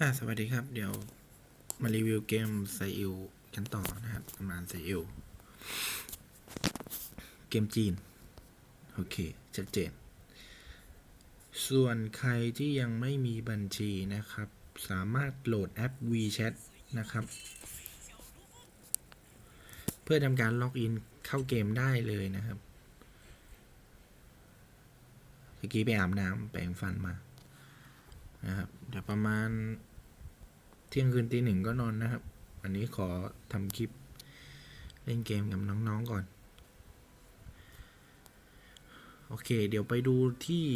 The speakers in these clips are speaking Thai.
อ่าสวัสดีครับ เดี๋ยวมารีวิวเกมไซอิวกันต่อนะครับตำนานไซอิวเกมจีน โอเค ชัดเจน ส่วนใครที่ยังไม่มีบัญชีนะครับ สามารถโหลดแอป WeChat นะครับ เพื่อทำการล็อกอินเข้าเกมได้เลยนะครับเมื่อกี้ไปอาบน้ำแปรงฟันมานะครับ เดี๋ยวประมาณ เที่ยงคืนตีหนึ่งก็นอนนะครับวันนี้ขอทำคลิป เล่นเกมกับน้องๆก่อน โอเค เดี๋ยวไปดูที่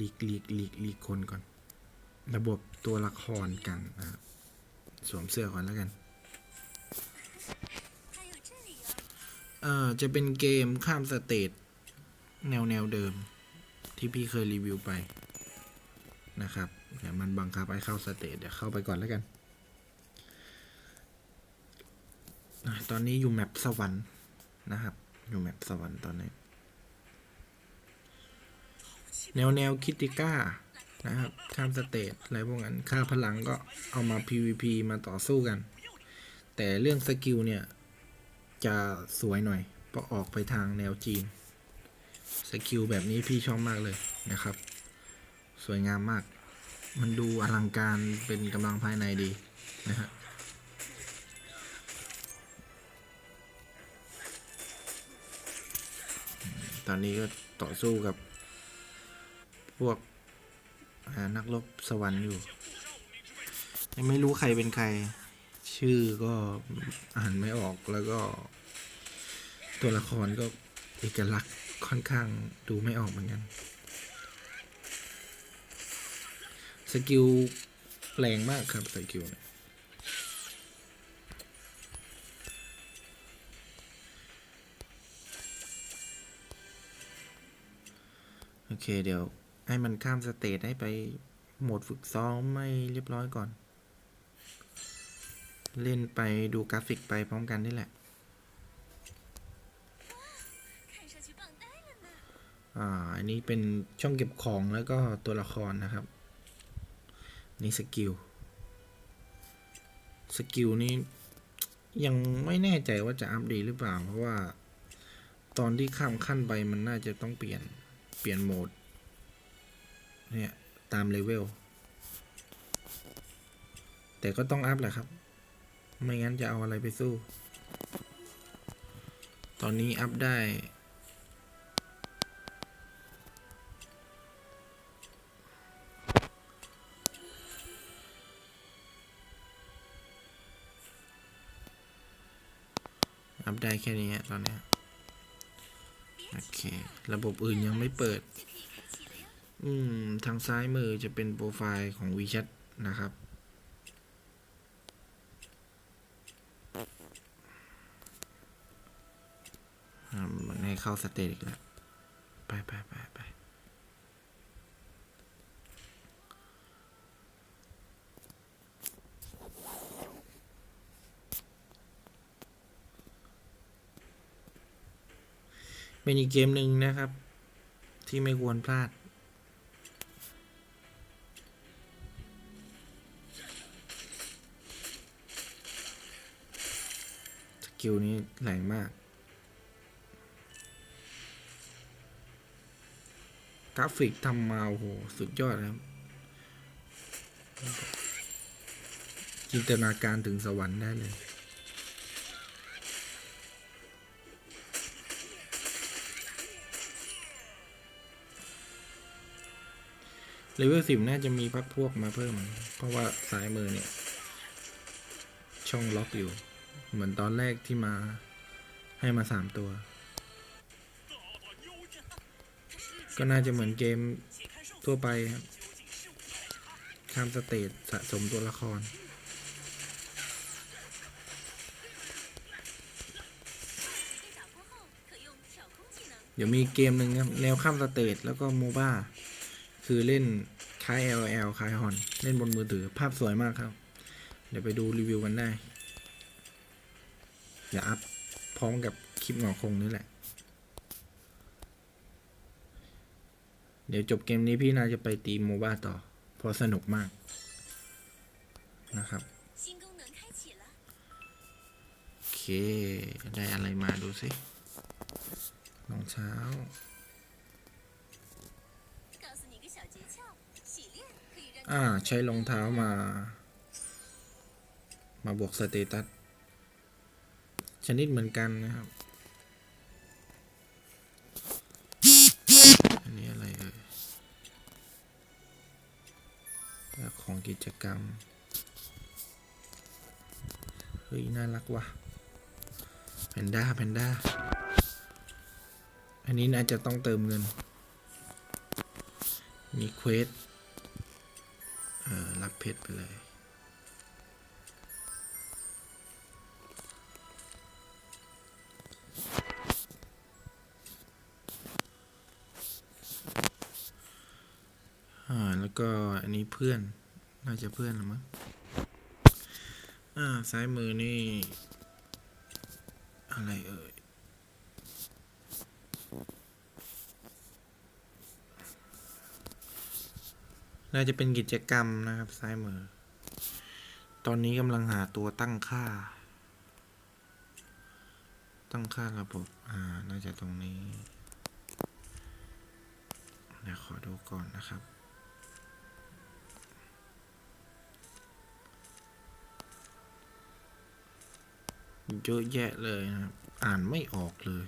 ลีกลีกลีกลีกคนก่อน ระบบตัวละครกันนะครับสวมเสื้อก่อนแล้วกัน เอ่อ จะเป็นเกมข้ามสเตจแนวแนวเดิม ที่พี่เคยรีวิวไปนะครับ มันบังคับให้เข้าสเตจเดี๋ยวเข้าไปก่อนแล้วกัน ตอนนี้อยู่แมปสวรรค์นะครับ อยู่แมปสวรรค์ตอนนี้ แนวแนวคิติก้านะครับ ข้ามสเตจอะไรพวกนั้น ค่าพลังก็เอามา PVP มาต่อสู้กัน แต่เรื่องสกิลเนี่ย จะสวยหน่อย เพราะออกไปทางแนวจีน สกิลแบบนี้พี่ชอบมากเลยนะครับ สวยงามมาก มันดูอลังการเป็นกำลังภายในดีนะฮะตอนนี้ก็ต่อสู้กับ พวกนักรบสวรรค์อยู่ ยังไม่รู้ใครเป็นใคร ชื่อก็อ่านไม่ออกแล้วก็ ตัวละครก็เอกลักษณ์ค่อนข้างดูไม่ออกเหมือนกัน สกิลแรงมากครับสกิลโอเคเดี๋ยว ให้มันข้ามสเตจให้ไปโหมดฝึกซ้อมไม่เรียบร้อยก่อน เล่นไปดูกราฟิกไปพร้อมกันนี่แหละอ่า อันนี้เป็นช่องเก็บของแล้วก็ตัวละครนะครับ นี่สกิล สกิลนี้ยังไม่แน่ใจว่าจะอัปเดตหรือเปล่า เพราะว่า ตอนที่ข้ามขั้นไปมันน่าจะต้องเปลี่ยนเปลี่ยนโหมด เนี่ย ตามเลเวล แต่ก็ต้องอัพแหละครับ ไม่งั้นจะเอาอะไรไปสู้ ตอนนี้อัพได้ อัพได้แค่นี้ตอนเนี้ยโอเค ระบบอื่นยังไม่เปิด อืม ทางซ้ายมือจะเป็นโปรไฟล์ของ WeChat นะครับมันให้เข้าสเตจอีกแล้ว ไปไปไปไป เป็นอีกเกมหนึ่งนะครับ ที่ไม่ควรพลาด สกิลนี้แรงมากกราฟิกทำมาโอ้โหสุดยอดครับ จินตนาการถึงสวรรค์ได้เลย เลเวลสิบน่าจะมีพักพวกมาเพิ่ม เพราะว่าซ้ายมือเนี่ย ช่องล็อกอยู่ เหมือนตอนแรกที่มาให้มาสามตัว ก็น่าจะเหมือนเกมทั่วไปครับข้ามสเตจสะสมตัวละคร เดี๋ยวมีเกมหนึ่งครับ แนวข้ามสเตจแล้วก็โมบ้า คือเล่นคล้าย LL คล้ายฮอนเล่นบนมือถือภาพสวยมากครับ เดี๋ยวไปดูรีวิวกันได้เดี๋ยวอัพพร้อมกับคลิปหงอคงนี่แหละ เดี๋ยวจบเกมนี้พี่นาจะไปตีโมบ้าต่อ พอสนุกมากนะครับโอเค ได้อะไรมาดูสิรองเช้า อ่า ใช้รองเท้ามา มาบวกสเตตัส ชนิดเหมือนกันนะครับ อันนี้อะไรเอ่ยของกิจกรรม เฮ้ย น่ารักว่ะแพนด้าแพนด้า อันนี้น่าจะต้องเติมเงิน มีเควส รับเพชรไปเลย อ่า แล้วก็อันนี้เพื่อน น่าจะเพื่อนหรือมั้ง อ่า ซ้ายมือนี่ อะไรเอ่ย น่าจะเป็นกิจกรรมนะครับ ซ้ายมือ ตอนนี้กำลังหาตัวตั้งค่า ตั้งค่าระบบ อ่า น่าจะตรงนี้เดี๋ยวขอดูก่อนนะครับเยอะแยะเลยนะครับ อ่านไม่ออกเลย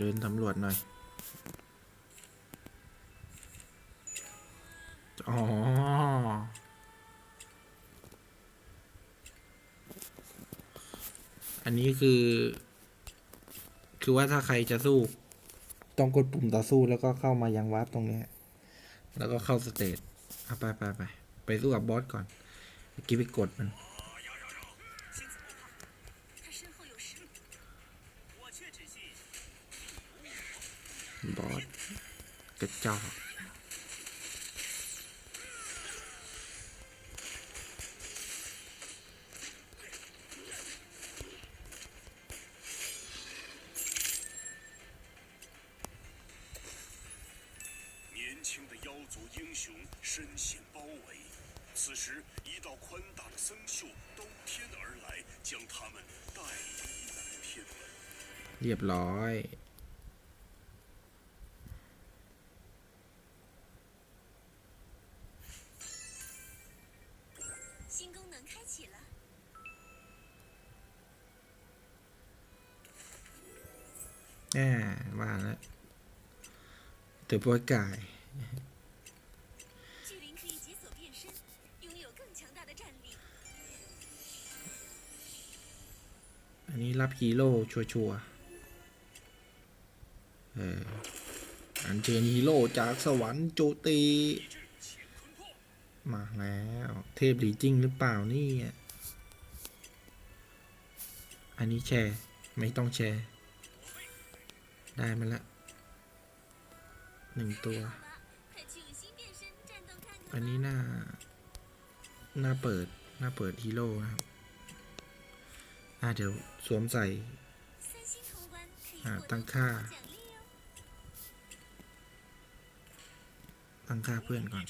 เดี๋ยวเดินสำรวจหน่อย อ๋อ อันนี้คือ คือว่าถ้าใครจะสู้ ต้องกดปุ่มต่อสู้แล้วก็เข้ามายังวาร์ปตรงเนี้ยแล้วก็เข้าสเตจเอาไปไปไปไปสู้กับบอสก่อนเมื่อกี้ไปกดมัน กระจอก 年轻的妖族英雄身陷包围，此时一道宽大的僧袖兜天而来，将他们带离南天门。 เรียบร้อย 起了。อ่าว่าแล้วเต๋อปวยไก่อันนี้รับฮีโร่ชัวชัวเอออันเชิญฮีโร่จากสวรรค์โจตี มาแล้ว เทพหรือจริงหรือเปล่านี่ อันนี้แชร์ ไม่ต้องแชร์ ได้มาละหนึ่งตัว อันนี้หน้า หน้าเปิด หน้าเปิดฮีโร่นะครับอ่าเดี๋ยวสวมใส่ อ่า ตั้งค่า ตั้งค่าเพื่อนก่อน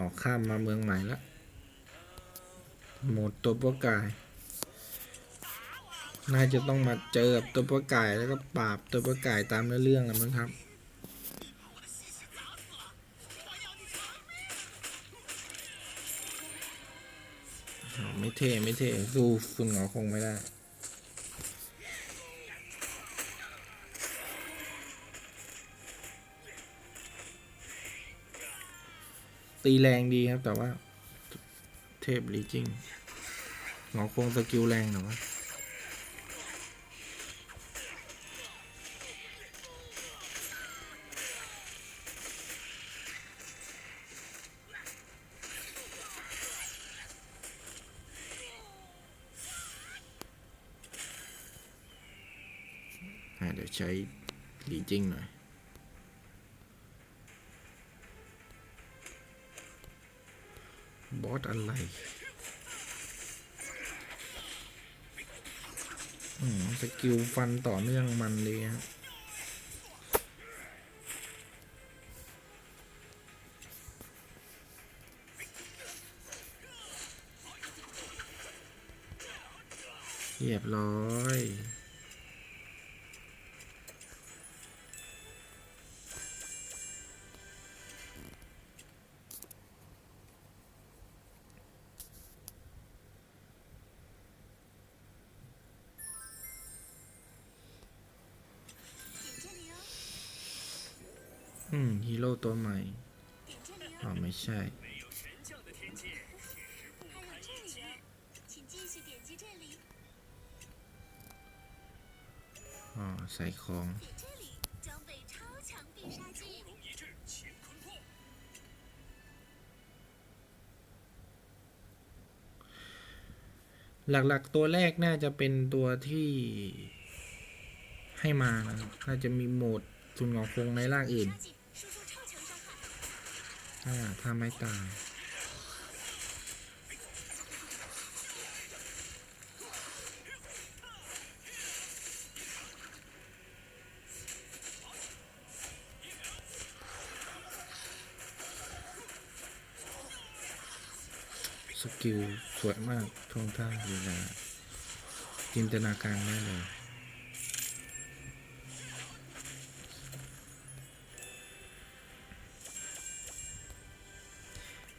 ออกข้ามมาเมืองใหม่แล้วหมดตัวปกาย น่าจะต้องมาเจอกับตัวปกายแล้วก็ปราบตัวปกายตามเรื่องแล้วมั้งครับไม่เท่ ไม่เท่สู้คุณหงอคงไม่ได้ ตีแรงดีครับแต่ว่า เทพลีจิ้งหมอคงสกิลแรงหรือวะเดี๋ยวใช้หลีจิ้งหน่อย บอสอะไรอืมสกิลฟันต่อเนื่องมันเลยฮะเรียบร้อย็ใส่ของหลักๆ ตัวแรกน่าจะเป็นตัวที่ให้มานะน่าจะมีโหมดสุนของคงในร่างอื่น ถ้าไม่ตาย กิลสวยมากท่วงท่าลีลาจินตนาการได้เลย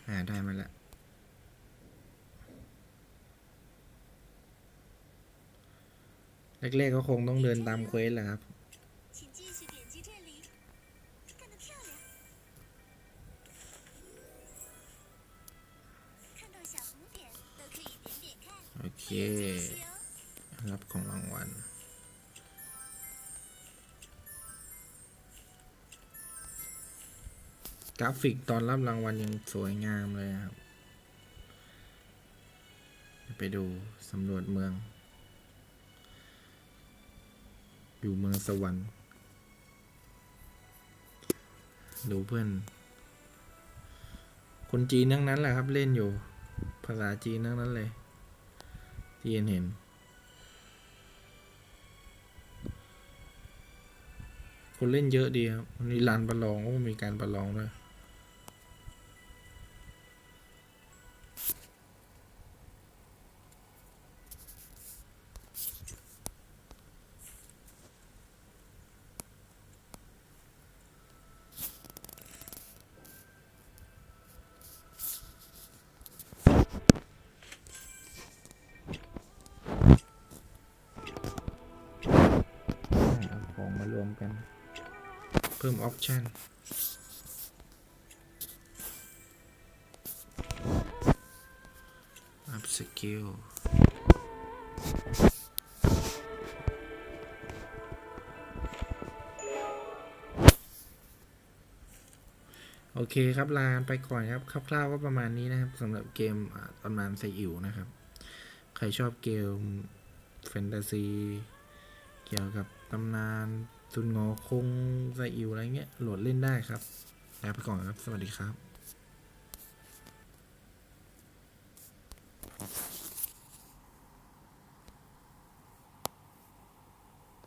อ่าได้มาแล้วแรกๆก็คงต้องเดินตามเควสแหละครับ รับของรางวัลกราฟิกตอนรับรางวัลยังสวยงามเลยครับ ไปดูสำรวจเมือง อยู่เมืองสวรรค์ ดูเพื่อน คนจีนทั้งนั้นแหละครับเล่นอยู่ ภาษาจีนทั้งนั้นเลย ที่เห็นเห็น คนเล่นเยอะดีครับวันนี้ลานประลองก็มีการประลองด้วย เพิ่มออปชันอัพสกิลโอเคครับ ลาไปก่อนครับคร่าวๆก็ประมาณนี้นะครับสำหรับเกมตำนานไซอิ๋วนะครับ ใครชอบเกมแฟนตาซี เกี่ยวกับตำนาน ซุนงอคงไซอิวอะไรเงี้ยโหลดเล่นได้ครับลาไปก่อนครับ สวัสดีครับ